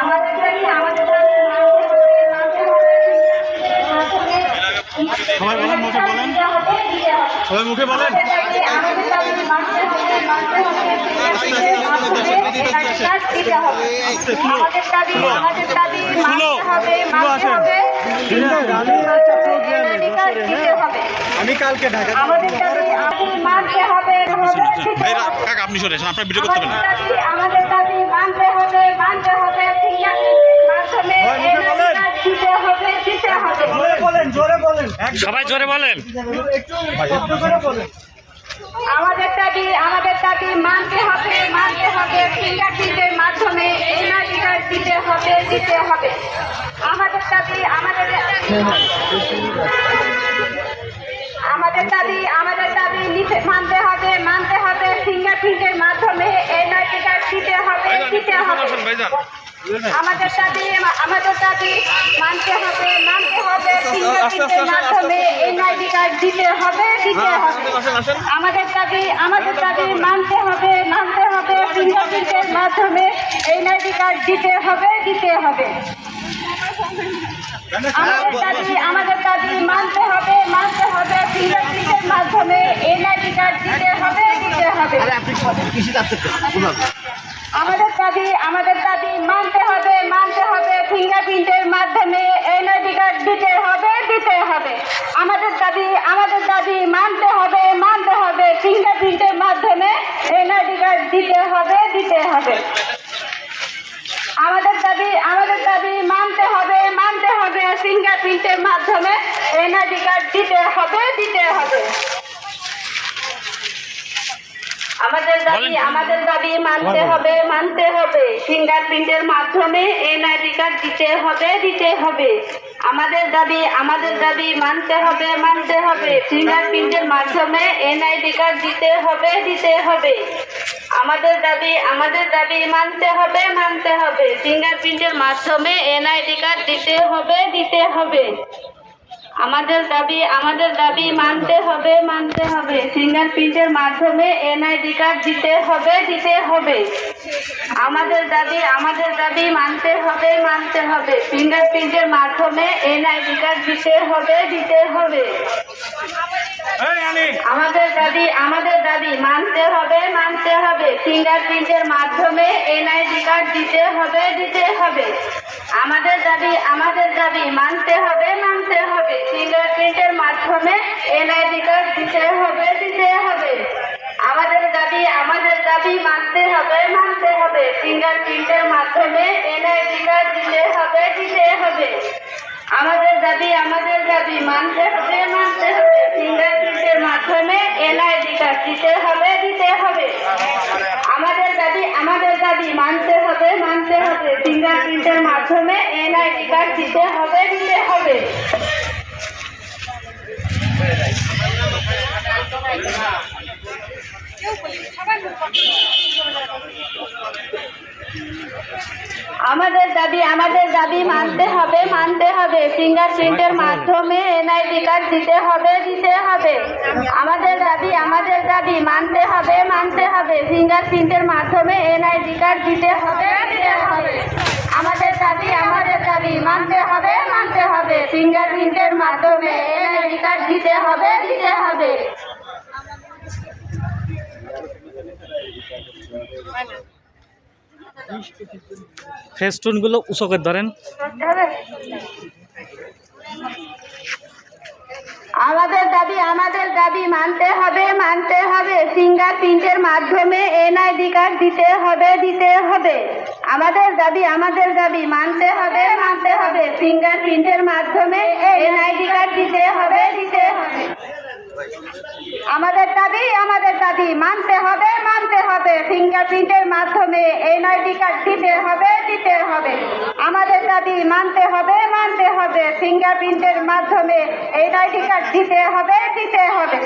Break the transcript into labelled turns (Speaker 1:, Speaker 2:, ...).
Speaker 1: আমাদের আমাদের দাবি মানতে হবে মানতে হবে
Speaker 2: সবাই বলেন, মুখে বলেন।
Speaker 1: দিতে হবে,
Speaker 2: সবাই মুখে বলেন। আমি কালকে ঢাকা আপনি এসেন আপনার ভিডিও করতে হবে না।
Speaker 1: আমাদের দাবি মানতে হবে মানতে হবে
Speaker 2: হয়, মুখে বলেন।
Speaker 1: দিতে হবে দিতে হবে
Speaker 2: বলেন জোরে বলেন
Speaker 3: সবাই জোরে বলেন।
Speaker 1: আমাদের দাবি আমাদের দাবি মানতে হবে মানতে হবে ফিঙ্গারপ্রিন্টের মাধ্যমে এনআইডি কার্ড দিতে হবে দিতে হবে। আমাদের দাবি আমাদের আমাদের দাবি আমাদের দাবি নিতে মানতে হবে মানতে হবে ফিঙ্গারপ্রিন্টের মাধ্যমে এনআইডি কার্ড দিতে হবে দিতে হবে। আমাদের দাবি আমাদের দাবি মানতে হবে মানতে হবে ফিঙ্গারপ্রিন্টের মাধ্যমে এনআইডি কার্ড দিতে হবে দিতে হবে। আমাদের দাবি আমাদের দাবি মানতে হবে মানতে হবে ফিঙ্গারপ্রিন্টের মাধ্যমে এনআইডি কার্ড দিতে হবে দিতে হবে। আমাদের দাবি আমাদের দাবি মানতে হবে মানতে হবে ফিঙ্গারপ্রিন্টের মাধ্যমে এনআইডি কার্ড দিতে হবে দিতে হবে। আমাদের দাবি, আমাদের দাবি মানতে হবে মানতে হবে। ফিঙ্গারপ্রিন্টের মাধ্যমে এনআইডি কার্ড দিতে হবে দিতে হবে। আমাদের দাবি আমাদের দাবি মানতে হবে মানতে হবে। ফিঙ্গারপ্রিন্টের মাধ্যমে এনআইডি কার্ড দিতে হবে দিতে হবে। আমাদের দাবি আমাদের দাবি মানতে হবে মানতে হবে। ফিঙ্গারপ্রিন্টের মাধ্যমে এনআইডি কার্ড দিতে হবে দিতে হবে। আমাদের দাবি আমাদের দাবি মানতে হবে মানতে হবে। ফিঙ্গারপ্রিন্টের মাধ্যমে এনআইডি কার্ড দিতে হবে দিতে হবে। আমাদের দাবি আমাদের দাবি মানতে হবে মানতে হবে। ফিঙ্গারপ্রিন্টের মাধ্যমে এনআইডি কার্ড দিতে হবে দিতে হবে। আমাদের দাবি আমাদের দাবি মানতে হবে মানতে হবে। ফিঙ্গারপ্রিন্টের মাধ্যমে এনআইডি কার্ড দিতে হবে দিতে হবে। আমাদের দাবি আমাদের দাবি মানতে হবে মানতে হবে। ফিঙ্গারপ্রিন্টের মাধ্যমে এনআইডি কার্ড দিতে হবে দিতে হবে। আমাদের দাবি আমাদের দাবি মানতে হবে মানতে হবে। ফিঙ্গারপ্রিন্টের মাধ্যমে এনআইডি কার্ড দিতে হবে দিতে হবে। আমাদের দাবি আমাদের দাবি মানতে হবে মানতে হবে। ফিঙ্গারপ্রিন্টের মাধ্যমে এনআইডি কার্ড দিতে হবে দিতে হবে। আমাদের দাবি আমাদের দাবি মানতে হবে মানতে হবে। ফিঙ্গারপ্রিন্টের মাধ্যমে এনআইডি কার্ড দিতে হবে দিতে হবে। আমাদের দাবি আমাদের দাবি মানতে হবে মানতে হবে। ফিঙ্গারপ্রিন্টের মাধ্যমে এনআইডি কার্ড দিতে হবে দিতে হবে। আমাদের দাবি আমাদের দাবি মানতে হবে মানতে হবে। দিতে হবে দিতে হবে। আমাদের দাবি আমাদের দাবি মানতে হবে মানতে হবে। ফিঙ্গারপ্রিন্টের মাধ্যমে এনআইডি কার্ড দিতে হবে দিতে হবে আমাদের দাবি আমাদের দাবি মানতে হবে মানতে হবে। ফিঙ্গারপ্রিন্টের মাধ্যমে এনআইডি কার্ড দিতে হবে দিতে হবে। আমাদের দাবি আমাদের দাবি, মানতে হবে মানতে হবে। ফিঙ্গারপ্রিন্টের মাধ্যমে এনআইডি কার্ড দিতে হবে দিতে হবে। আমাদের দাবি আমাদের দাবি, মানতে হবে মানতে হবে। ফিঙ্গারপ্রিন্টের মাধ্যমে এনআইডি কার্ড দিতে হবে দিতে হবে।
Speaker 3: ফেস্টুনগুলো উঁচু করে ধরেন।
Speaker 1: আমাদের দাবি আমাদের দাবি মানতে হবে মানতে হবে। ফিঙ্গার প্রিন্টের মাধ্যমে এনআইডি কার্ড দিতে হবে দিতে হবে। আমাদের দাবি আমাদের দাবি, মানতে হবে মানতে হবে। ফিঙ্গারপ্রিন্টের মাধ্যমে এনআইডি কার্ড দিতে হবে দিতে হবে। আমাদের দাবি আমাদের দাবি, মানতে হবে হবে ফিঙ্গারপ্রিন্টের মাধ্যমে এনআইডি কার্ড দিতে হবে দিতে হবে। আমাদের দাবি মানতে হবে মানতে হবে। ফিঙ্গারপ্রিন্টের মাধ্যমে এনআইডি কার্ড দিতে হবে দিতে হবে।